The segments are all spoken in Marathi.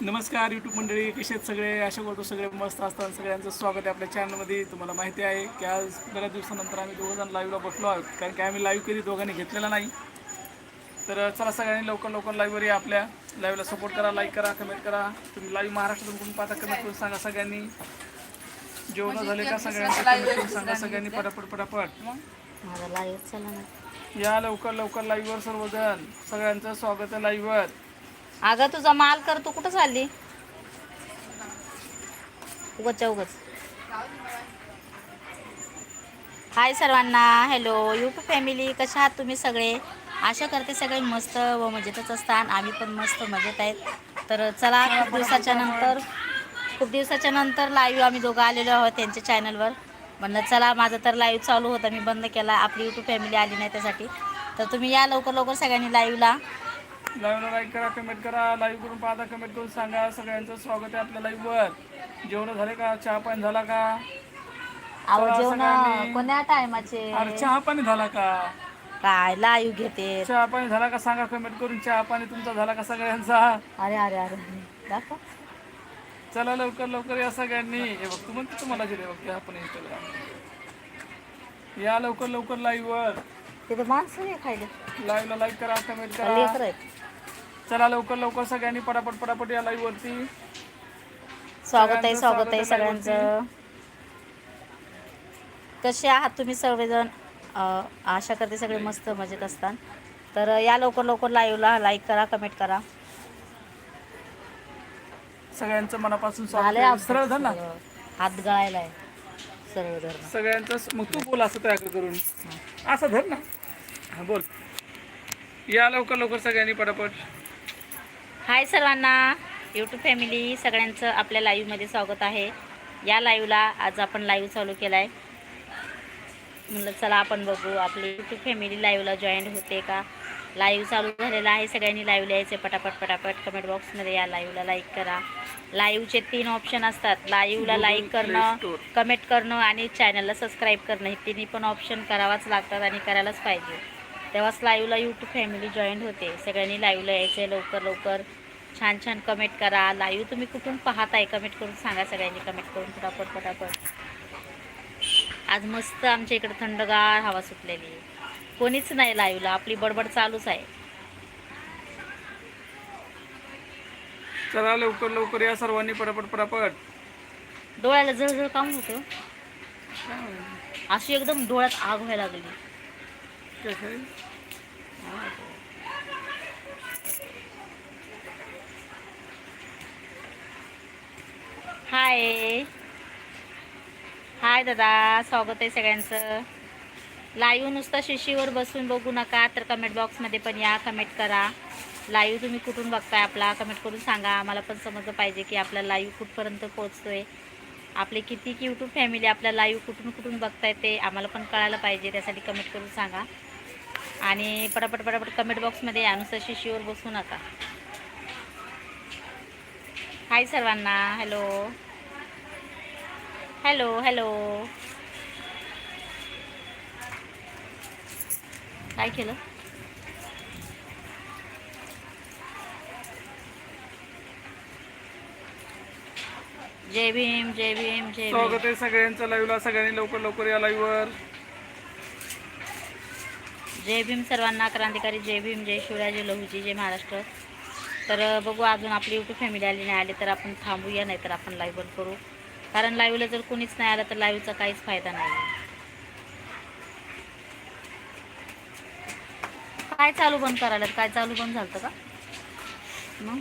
नमस्कार यूट्यूब मंडळी कसे आहेत सगळे? आशा करतो सगळे मस्त असतात सगळ्यांचं स्वागत आहे आपल्या चॅनलमध्ये तुम्हाला माहिती आहे की आज बऱ्याच दिवसानंतर आम्ही दोघंजण लाईव्हला बसलो आहोत. कारण की आम्ही लाईव्ह कधी दोघांनी घेतलेला नाही. तर चला सगळ्यांनी लवकर लवकर लाईव्हवर या आपल्या. लाईव्हला सपोर्ट करा लाईक करा कमेंट करा. तुम्ही लाईव्ह महाराष्ट्रातून कोण पाहता कमेंट करून सांगा सगळ्यांनी. जेवण झाले का सगळ्यांचे कमेंट करून सांगा सगळ्यांनी पटापट पटापट. या लवकर लवकर लाईव्हवर सर्वजण. सगळ्यांचं स्वागत आहे लाईव्हवर अगं तुझा माल कर तू कुठं चालली? उगच उगच. हाय सर्वांना हॅलो यूट्यूब फॅमिली कशा आहात तुम्ही सगळे? आशा करते सगळे मस्त व मजेतच असतात. आम्ही पण मस्त मजेत आहेत. तर चला खूप दिवसाच्या नंतर खूप दिवसाच्या नंतर लाईव्ह आम्ही दोघं आलेलो आहोत त्यांच्या चॅनलवर म्हणलं चला माझं तर लाईव्ह चालू होता. मी बंद केला. आपली यूट्यूब फॅमिली आली नाही त्यासाठी. तर तुम्ही या लवकर लवकर सगळ्यांनी लाईव्हला लाईव्हला लाईक करा कमेंट करा लाईव्ह करून पाहता कमेंट करून सांगा. सगळ्यांचं स्वागत आहे आपल्या लाईव्हवर जेवण झाले का? चहा पाणी झाला का? अहो चला जेवण सगळ्यांनी. कोण्या टायमाचे? अरे चहा पाणी झाला का? काय लाईव्ह घेते. चहा पाणी झाला का? सांगा कमेंट करून. चहा पाणी तुमचा झाला का सगळ्यांचा? अरे अरे अरे दाखव. चला लवकर लवकर या सगळ्यांनी. हे बघ तू म्हणते तुम्हाला जे बघ चहा पाणी इंस्टाग्राम या लवकर लवकर लाईव्हवर तिथे माणसं नाही खायला. लाईव्हला लाईक करा कमेंट लेकर करा. आहेत. चला लवकर लवकर सगळ्यांनी पटापट पटापट या लाईव्ह वरती. स्वागत आहे स्वागत आहे सगळ्यांचं. कसे आहात तुम्ही सर्वजण? अं, आशा करते सगळे मस्त मजेत असतात. तर या लवकर लवकर लाईव्हला लाईक करा कमेंट करा. सगळ्यांचं मनापासून. सरळ धर ना. हात गळायला आहे सगळ्यांचं मग तू बोल असं तयार करून. असं धर ना. हा बोल. या लवकर लवकर सगळ्यांनी पटापट. हाय सर्वांना यूट्यूब फॅमिली सगळ्यांचं आपल्या लाईव्हमध्ये स्वागत आहे. या लाईव्हला आज आपण लाईव्ह चालू केला आहे म्हणलं चला आपण बघू आपली यूट्यूब फॅमिली लाईव्हला जॉईन होते का? लाईव्ह चालू झालेला आहे सगळ्यांनी लाईव्ह लिहायचे पटापट पटापट कमेंट बॉक्समध्ये या लाईव्हला लाईक करा. लाईव्हचे तीन ऑप्शन असतात. लाईव्हला लाईक करणं. कमेंट करणं आणि चॅनलला सबस्क्राईब करणं. हे तिन्ही पण ऑप्शन करावाच लागतात आणि करायलाच पाहिजे. तेव्हाच लाईव्हला यूट्यूब फॅमिली जॉईन होते. सगळ्यांनी लाईव्हला यायचे. लवकर लवकर छान छान कमेंट करा. लाईव्ह तुम्ही कुठून पाहताय? कमेंट करून सांगा सगळ्यांनी. कमेंट करून पटापट पटापट आज मस्त आमच्या इकडे थंडगार हवा सुटलेली. आहे कोणीच नाही लाईव्हला आपली बडबड चालूच आहे. चला लवकर लवकर या सर्वांनी पटापट पटापट डोळ्याला जळजळ काम होतं? अशी एकदम डोळ्यात आग व्हायला लागली. कसं हाय हाय दादा. स्वागत आहे सगळ्यांचं. लाईव्ह नुसतं शिशीवर बसून बघू नका तर कमेंट बॉक्समध्ये पण या. कमेंट करा. लाईव्ह तुम्ही कुठून बघताय आपला? कमेंट करून सांगा. आम्हाला पण समजलं पाहिजे की आपला लाईव्ह कुठपर्यंत पोहोचतोय. आपले किती की यूट्यूब फॅमिली आपला लाईव्ह कुठून कुठून बघताय ते आम्हाला पण कळायला पाहिजे. त्यासाठी कमेंट करून सांगा. आणि पटापट पटापट कमेंट बॉक्समध्ये या. नुसतं शिशीवर बसू नका. हाय सर्वांना. हॅलो हॅलो हॅलो काय केलं? जय भीम जय भीम जय भीम. स्वागत आहे सगळ्यांचं लाईव्हला सगळ्यांनी लवकर लवकर या लाईव्हवर जय भीम सर्वांना क्रांतिकारी जय भीम जय शिवराय जय लहूजी जय महाराष्ट्र. तर बघू अजून आपली यूट्यूब फॅमिली आली नाही आली तर आपण थांबूया नाही तर आपण लाईव्ह बंद करू. कारण लाईव्हला जर कोणीच नाही आलं तर लाईव्हचा काहीच फायदा नाही. काय चालू बंद करायला? काय चालू बंद झालं का? मग.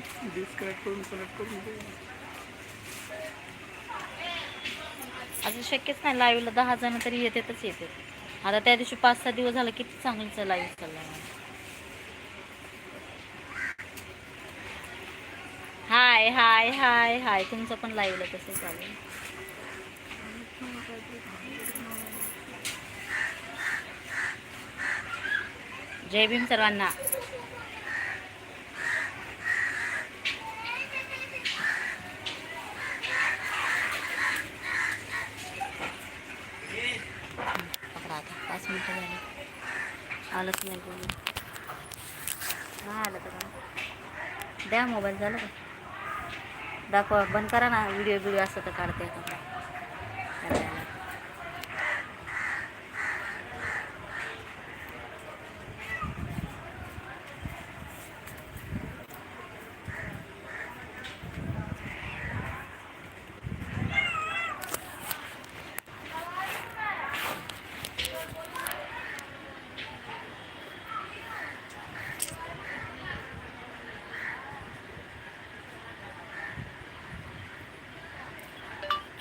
अजून शक्यच नाही लाईव्हला दहा जण तरी येतातच येते आता त्या दिवशी पाच सहा दिवस झालं किती चांगलं लाईव्ह चाललं हाय हाय हाय हाय तुमचं पण लाईव्हला कसं चालेल जय भीम सर्वांना पकडा आता पाच मिनटं झाली आलंच नाही कोणी. नाही आलं तर द्या मोबाईल झालं का? दाखवा बंद करा ना व्हिडिओ व्हिडिओ असं तर काढते आता.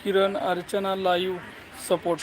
Kiran Archana live support.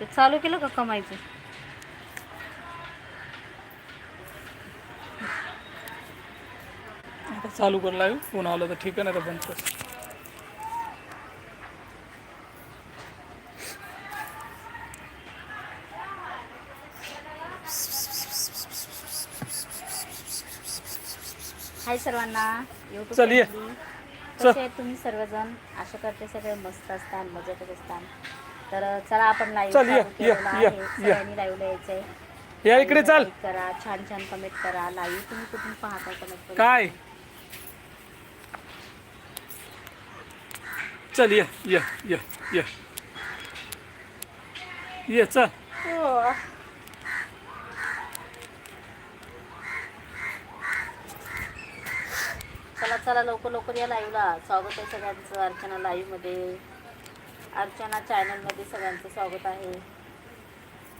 ते चालू केलं का कमायचं आता चालू कर लाईव्ह फोन आलं तर ठीक आहे नाही तर बंद कर. हाय सर्वांना. युट्यूब चल ये. तुम्ही सर्वजण? आशा करते सगळे मस्त असतान मजेतच असतान तर चला आपण लाईव्ह चल, ये, ये, ये, ये. सगळ्यांनी लाईव्हला यायचंय. या इकडे चाल. Like करा छान छान कमेंट करा. लाईव्ह तुम्ही कुठून पाहता कमेंट करा काय? चल ये ये ये ये. ये चल. चला चला लवकर लवकर या लाईव्हला स्वागत आहे सगळ्यांचं अर्चना लाईव्हमध्ये अर्चना चॅनलमध्ये सगळ्यांचं स्वागत आहे.